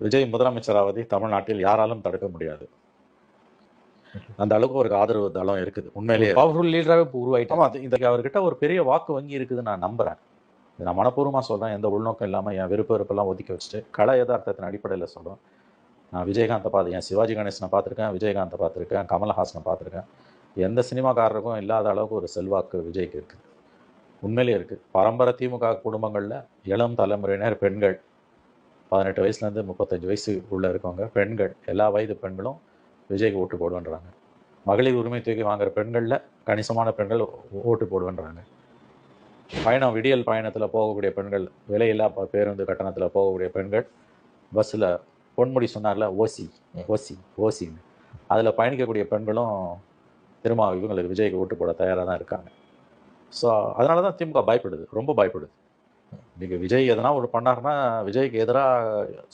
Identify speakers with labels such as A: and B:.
A: விஜய் முதலமைச்சராவதை தமிழ்நாட்டில் யாராலும் தடுக்க முடியாது. அந்த அளவுக்கு ஒரு ஆதரவு தளம் இருக்குது. உண்மையிலேயே
B: பவர்ஃபுல் லீடராகவே இப்போ உருவாயிட்டாங்க
A: ஆமா அது இந்த அவர்கிட்ட ஒரு பெரிய வாக்கு வங்கி இருக்குதுன்னு நான் நம்புறேன். இது நான் மனப்பூர்வமாக சொல்றேன். எந்த உள்நோக்கம் இல்லாமல் என் விருப்ப வெறுப்பெல்லாம் ஒதுக்கி வச்சுட்டு கல யதார்த்தத்தின் அடிப்படையில் சொல்றேன் நான் விஜயகாந்தை பார்த்து என் சிவாஜி கணேசனை பார்த்துருக்கேன் விஜயகாந்தை பார்த்துருக்கேன் கமலஹாசனை பார்த்துருக்கேன். எந்த சினிமாக்காரருக்கும் இல்லாத அளவுக்கு ஒரு செல்வாக்கு விஜய்க்கு இருக்குது. உண்மையிலேயே இருக்குது பரம்பரை திமுக குடும்பங்களில் இளம் தலைமுறையினர் பெண்கள். பதினெட்டு வயசுலேருந்து முப்பத்தஞ்சு வயசு உள்ளே இருக்கவங்க பெண்கள் எல்லா வயது பெண்களும் விஜய்க்கு ஓட்டு போடுவேன்றாங்க. மகளிர் உரிமை தூக்கி வாங்குற பெண்களில் கணிசமான பெண்கள் ஓட்டு போடுவேன்றாங்க. பயணம் விடியல் பயணத்தில் போகக்கூடிய பெண்கள் விலையில்லா பேருந்து கட்டணத்தில் போகக்கூடிய பெண்கள் பஸ்ஸில் பொன்முடி சொன்னார்ல ஓசி ஓசி ஓசின்னு. அதில் பயணிக்கக்கூடிய பெண்களும் திரும்ப இவங்களுக்கு விஜய்க்கு ஓட்டு போட தயாராக தான் இருக்காங்க. ஸோ அதனால தான் திமுக பயப்படுது ரொம்ப பயப்படுது. நீங்கள் விஜய் எதனா ஒரு பண்ணாருன்னா விஜய்க்கு எதிராக